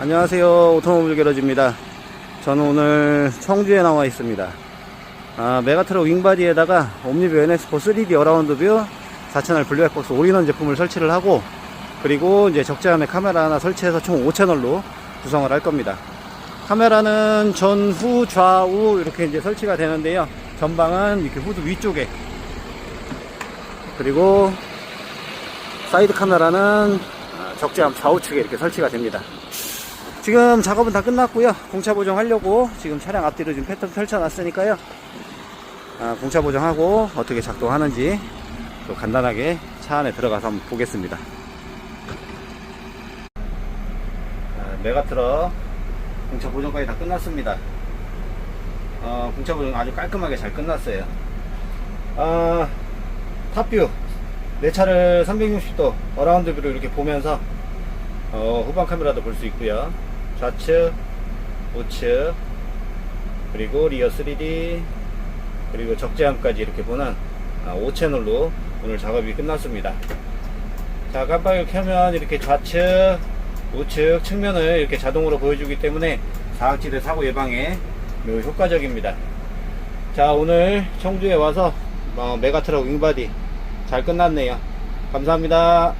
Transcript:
안녕하세요. 오토모빌 게러지입니다. 저는 오늘 청주에 나와 있습니다. 아, 메가트럭 윙바디에다가 옴니뷰 NX4 3D 어라운드 뷰 4000R 블랙박스 올인원 제품을 설치를 하고 그리고 이제 적재함에 카메라 하나 설치해서 총 5채널로 구성을 할 겁니다. 카메라는 전 후 좌우 이렇게 이제 설치가 되는데요. 전방은 이렇게 후드 위쪽에. 그리고 사이드 카메라는 아, 적재함 좌우측에 이렇게 설치가 됩니다 지금 작업은 다 끝났고요. 공차 보정하려고 지금 차량 앞뒤로 지금 패턴 펼쳐놨으니까요. 아, 공차 보정하고 어떻게 작동하는지 또 간단하게 차 안에 들어가서 한번 보겠습니다. 아, 메가트럭 공차 보정까지 다 끝났습니다. 어, 공차 보정 아주 깔끔하게 잘 끝났어요. 아, 탑뷰 내 차를 360도 어라운드 뷰로 이렇게 보면서 어, 후방 카메라도 볼 수 있고요. 좌측, 우측, 그리고 리어 3D, 그리고 적재함까지 이렇게 보는 5채널로 오늘 작업이 끝났습니다. 자, 깜빡이를 켜면 이렇게 좌측, 우측, 측면을 이렇게 자동으로 보여주기 때문에 사각지대 사고 예방에 매우 효과적입니다. 자, 오늘 청주에 와서 어, 메가트럭 윙바디 잘 끝났네요. 감사합니다.